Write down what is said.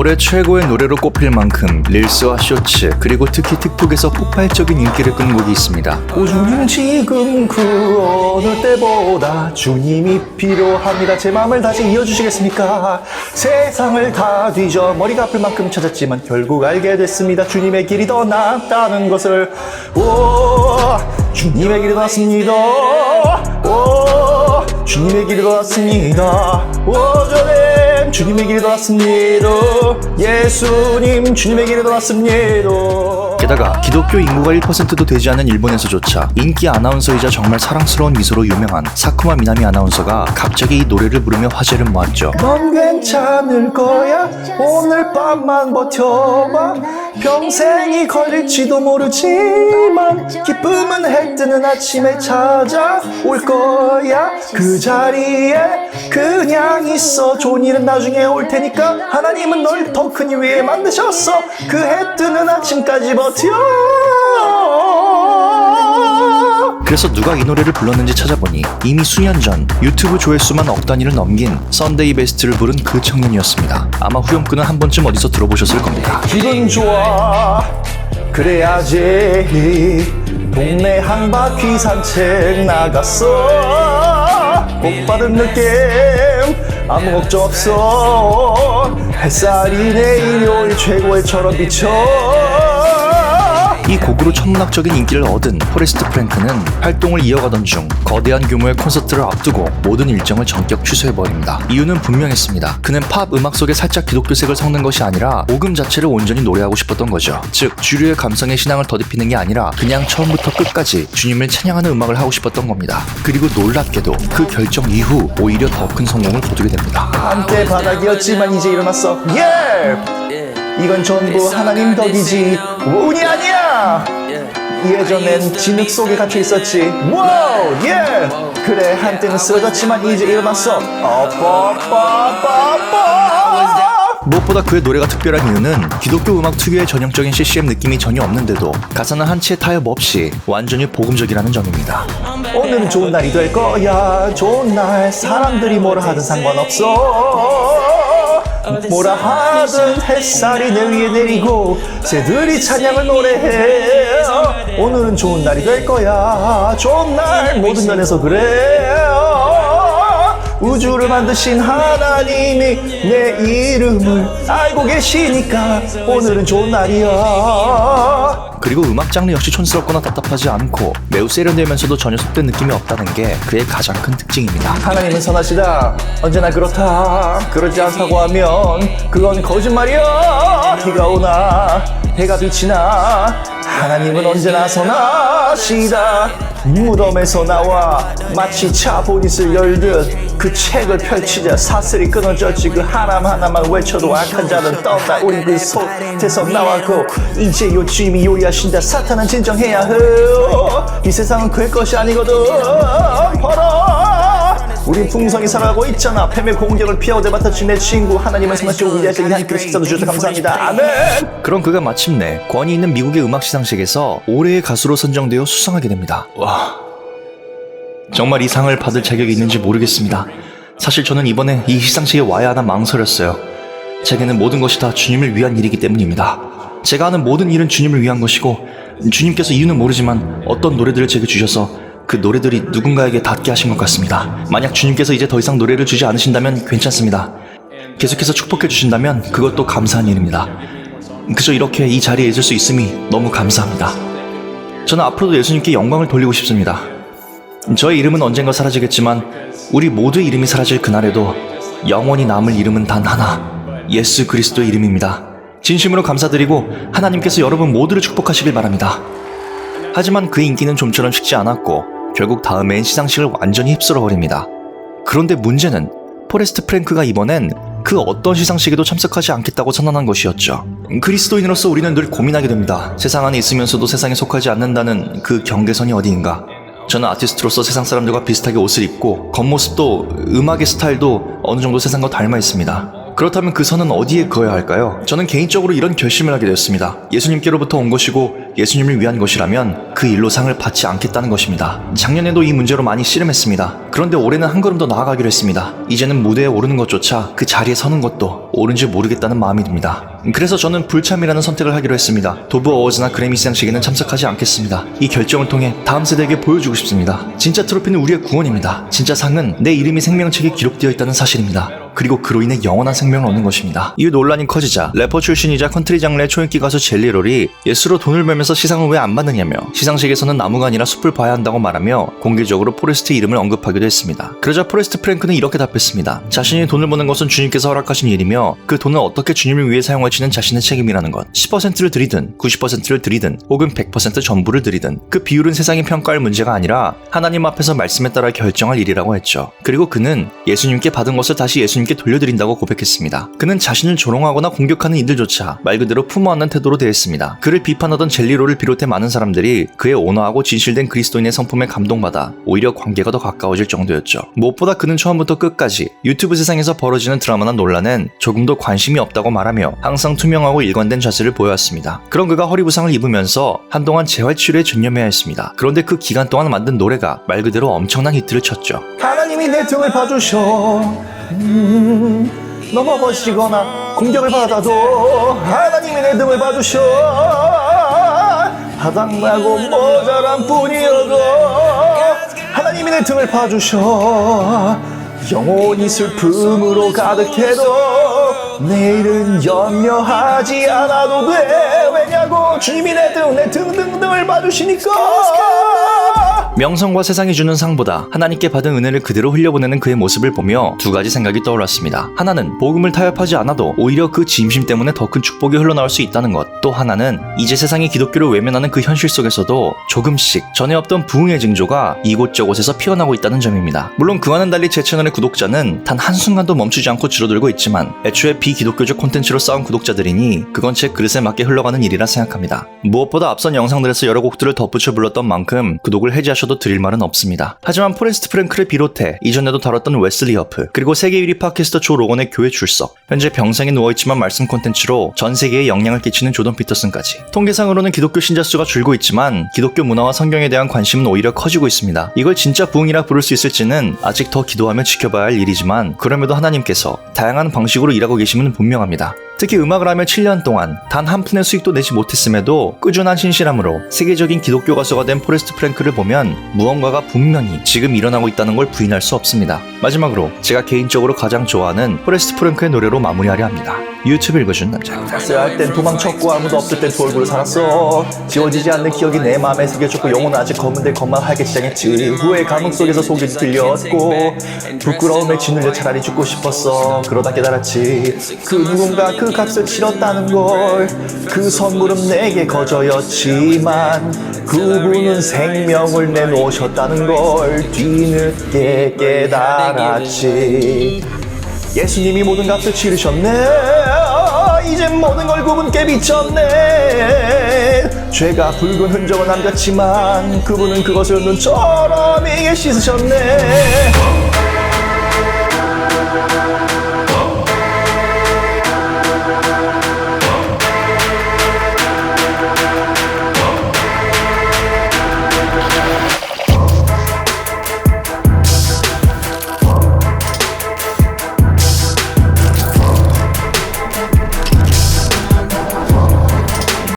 올해 최고의 노래로 꼽힐 만큼 릴스와 쇼츠 그리고 특히 틱톡에서 폭발적인 인기를 끈 곡이 있습니다. 오주님 지금 그 어느 때보다 주님이 필요합니다. 제 마음을 다시 이어주시겠습니까? 세상을 다 뒤져 머리가 아플 만큼 찾았지만 결국 알게 됐습니다. 주님의 길이 더 낫다는 것을 오 주님의 길이 더 낫습니다. 오 주님의 길이 더 낫습니다. 오 저는 주님의 길이 더 낫습니다. 예수님 주님의 길이 더 낫습니다. 게다가 기독교 인구가 1%도 되지 않은 일본에서조차 인기 아나운서이자 정말 사랑스러운 미소로 유명한 사쿠마 미나미 아나운서가 갑자기 이 노래를 부르며 화제를 모았죠. 넌 괜찮을 거야? 오늘 밤만 버텨봐. 평생이 걸릴지도 모르지만 기쁨은 해 뜨는 아침에 찾아올 거야. 그 자리에 그냥 있어. 좋은 일은 나중에 올 테니까 하나님은 널 더큰일 위해 만드셨어. 그 해 뜨는 아침까지 버텨 그래서 누가 이 노래를 불렀는지 찾아보니 이미 수년 전 유튜브 조회수만 억 단위를 넘긴 썬데이 베스트를 부른 그 청년이었습니다. 아마 후렴구는 한 번쯤 어디서 들어보셨을 겁니다. 기분 좋아. 그래야지. 동네 한 바퀴 산책 나갔어. 복 받은 느낌 아무 걱정 없어. 햇살이 내 일요일 최고의처럼 비쳐 이 곡으로 천문학적인 인기를 얻은 포레스트 프랭크는 활동을 이어가던 중 거대한 규모의 콘서트를 앞두고 모든 일정을 전격 취소해버립니다. 이유는 분명했습니다. 그는 팝 음악 속에 살짝 기독교색을 섞는 것이 아니라 복음 자체를 온전히 노래하고 싶었던 거죠. 즉 주류의 감성의 신앙을 더듬히는 게 아니라 그냥 처음부터 끝까지 주님을 찬양하는 음악을 하고 싶었던 겁니다. 그리고 놀랍게도 그 결정 이후 오히려 더 큰 성공을 거두게 됩니다. 한때 바닥이었지만 이제 일어났어 예! 이건 전부 하나님 덕이지 운이 아니야 예전엔 진흙 속에 갇혀 있었지. 와우 예. 그래 한때는 쓰러졌지만 이제 일어났어. 어빠빠빠빠 무엇보다 그의 노래가 특별한 이유는 기독교 음악 특유의 전형적인 CCM 느낌이 전혀 없는데도 가사는 한치의 타협 없이 완전히 복음적이라는 점입니다. 오늘은 좋은 날이 될 거야. 좋은 날. 사람들이 뭐라 하든 상관없어 뭐라 하든 햇살이 내 위에 내리고 새들이 찬양을 노래해. 오늘은 좋은 날이 될 거야. 좋은 날 모든 면에서 그래 우주를 만드신 하나님이 내 이름을 알고 계시니까 오늘은 좋은 날이야 그리고 음악 장르 역시 촌스럽거나 답답하지 않고 매우 세련되면서도 전혀 속된 느낌이 없다는 게 그의 가장 큰 특징입니다. 하나님은 선하시다. 언제나 그렇다. 그러지 않다고 하면 그건 거짓말이야. 비가 오나 해가 비치나 하나님은 언제나 선하시다. 무덤에서 나와 마치 차보닛을 열듯 그 책을 펼치자 사슬이 끊어졌지 그 하나만 하나만 외쳐도 악한 자는 떴다. 우리 그 속에서 나왔고 이제 요 주님이 요리하신다. 사탄은 진정해야 해이 세상은 그의 것이 아니거든. 벌어 우린 풍성히 살아가고 있잖아. 뱀의 공격을 피하고 내받아친 내 친구 하나님은 선하시고 위대하신 이한 그릇 식사도 주셔서 감사합니다. 아멘. 그런 그가 마침내 권위 있는 미국의 음악 시상식에서 올해의 가수로 선정되어 수상하게 됩니다. 와, 정말 이 상을 받을 자격이 있는지 모르겠습니다. 사실 저는 이번에 이 시상식에 와야 하나 망설였어요. 제게는 모든 것이 다 주님을 위한 일이기 때문입니다. 제가 하는 모든 일은 주님을 위한 것이고 주님께서 이유는 모르지만 어떤 노래들을 제게 주셔서 그 노래들이 누군가에게 닿게 하신 것 같습니다. 만약 주님께서 이제 더 이상 노래를 주지 않으신다면 괜찮습니다. 계속해서 축복해 주신다면 그것도 감사한 일입니다. 그저 이렇게 이 자리에 있을 수 있음이 너무 감사합니다. 저는 앞으로도 예수님께 영광을 돌리고 싶습니다. 저의 이름은 언젠가 사라지겠지만 우리 모두의 이름이 사라질 그날에도 영원히 남을 이름은 단 하나 예수 그리스도의 이름입니다. 진심으로 감사드리고 하나님께서 여러분 모두를 축복하시길 바랍니다. 하지만 그 인기는 좀처럼 식지 않았고 결국 다음엔 시상식을 완전히 휩쓸어 버립니다. 그런데 문제는 포레스트 프랭크가 이번엔 그 어떤 시상식에도 참석하지 않겠다고 선언한 것이었죠. 그리스도인으로서 우리는 늘 고민하게 됩니다. 세상 안에 있으면서도 세상에 속하지 않는다는 그 경계선이 어디인가? 저는 아티스트로서 세상 사람들과 비슷하게 옷을 입고 겉모습도 음악의 스타일도 어느 정도 세상과 닮아 있습니다. 그렇다면 그 선은 어디에 그어야 할까요? 저는 개인적으로 이런 결심을 하게 되었습니다. 예수님께로부터 온 것이고 예수님을 위한 것이라면 그 일로 상을 받지 않겠다는 것입니다. 작년에도 이 문제로 많이 씨름했습니다. 그런데 올해는 한 걸음 더 나아가기로 했습니다. 이제는 무대에 오르는 것조차 그 자리에 서는 것도 옳은지 모르겠다는 마음이 듭니다. 그래서 저는 불참이라는 선택을 하기로 했습니다. 도브 어워즈나 그래미 시상식에는 참석하지 않겠습니다. 이 결정을 통해 다음 세대에게 보여주고 싶습니다. 진짜 트로피는 우리의 구원입니다. 진짜 상은 내 이름이 생명책에 기록되어 있다는 사실입니다. 그리고 그로 인해 영원한 생명을 얻는 것입니다. 이 논란이 커지자 래퍼 출신이자 컨트리 장르의 초인기 가수 젤리롤이 예수로 돈을 벌면서 시상을 왜 안 받느냐며 시상식에서는 나무가 아니라 숲을 봐야 한다고 말하며 공개적으로 포레스트 이름을 언급하기도 했습니다. 그러자 포레스트 프랭크는 이렇게 답했습니다. 자신이 돈을 버는 것은 주님께서 허락하신 일이며 그 돈을 어떻게 주님을 위해 사용할지는 자신의 책임이라는 것. 10%를 드리든 90%를 드리든 혹은 100% 전부를 드리든 그 비율은 세상이 평가할 문제가 아니라 하나님 앞에서 말씀에 따라 결정할 일이라고 했죠. 그리고 그는 예수님께 받은 것을 다시 예수님 께 돌려드린다고 고백했습니다. 그는 자신을 조롱하거나 공격하는 이들조차 말 그대로 품어 안는 태도로 대했습니다. 그를 비판하던 젤리로를 비롯해 많은 사람들이 그의 온화하고 진실된 그리스도인의 성품에 감동받아 오히려 관계가 더 가까워질 정도였죠. 무엇보다 그는 처음부터 끝까지 유튜브 세상에서 벌어지는 드라마나 논란엔 조금도 관심이 없다고 말하며 항상 투명하고 일관된 자세를 보여왔습니다. 그런 그가 허리 부상을 입으면서 한동안 재활치료에 전념해야 했습니다. 그런데 그 기간 동안 만든 노래가 말 그대로 엄청난 히트를 쳤죠. 하나님이 내 등을 봐주셔. 음, 넘어버시거나 공격을 받아도 하나님이 내 등을 봐주셔. 바닥나고 모자란 뿐이어도 하나님이 내 등을 봐주셔. 영원히 슬픔으로 가득해도 내일은 염려하지 않아도 돼. 왜냐고 주님이 내 등 내 등 등등을 봐주시니까 명성과 세상이 주는 상보다 하나님께 받은 은혜를 그대로 흘려보내는 그의 모습을 보며 두 가지 생각이 떠올랐습니다. 하나는 복음을 타협하지 않아도 오히려 그 짐심 때문에 더 큰 축복이 흘러나올 수 있다는 것. 또 하나는 이제 세상이 기독교를 외면하는 그 현실 속에서도 조금씩 전에 없던 부흥의 징조가 이곳저곳에서 피어나고 있다는 점입니다. 물론 그와는 달리 제 채널의 구독자는 단 한순간도 멈추지 않고 줄어들고 있지만 애초에 비기독교적 콘텐츠로 쌓은 구독자들이니 그건 제 그릇에 맞게 흘러가는 일이라 생각합니다. 무엇보다 앞선 영상들에서 여러 곡들을 덧붙여 불렀던 만큼 구독을 해지하 셔도 드릴 말은 없습니다. 하지만 포레스트 프랭크를 비롯해 이전에도 다뤘던 웨슬리 허프 그리고 세계 1위 팟캐스터 조 로건의 교회 출석 현재 병상에 누워있지만 말씀 콘텐츠로 전 세계에 영향을 끼치는 조던 피터슨까지 통계상으로는 기독교 신자 수가 줄고 있지만 기독교 문화와 성경에 대한 관심은 오히려 커지고 있습니다. 이걸 진짜 부흥이라 부를 수 있을지는 아직 더 기도하며 지켜봐야 할 일이지만 그럼에도 하나님께서 다양한 방식으로 일하고 계심은 분명합니다. 특히 음악을 하며 7년 동안 단 한 푼의 수익도 내지 못했음에도 꾸준한 신실함으로 세계적인 기독교 가수가 된 포레스트 프랭크를 보면 무언가가 분명히 지금 일어나고 있다는 걸 부인할 수 없습니다. 마지막으로 제가 개인적으로 가장 좋아하는 포레스트 프랭크의 노래로 마무리하려 합니다. 유튜브 읽어준 남자. 살았어야 할땐 도망쳤고 아무도 없을 땐 돌고를 살았어. 지워지지 않는 기억이 내 맘에 새겨졌고 영혼은 아직 검은데 겉만 하게 시장했지. 후회 감옥 속에서 속이 들렸고 부끄러움에 짓눌려 차라리 죽고 싶었어. 그러다 깨달았지. 그 누군가 그 값을 치렀다는 걸 그 선물은 내게 거저였지만 그분은 생명을 내놓으셨다는 걸 뒤늦게 깨달았지. 예수님이 모든 값을 치르셨네 모든 걸 구분께 비쳤네. 죄가 붉은 흔적을 남겼지만 그분은 그것을 눈처럼 이게 씻으셨네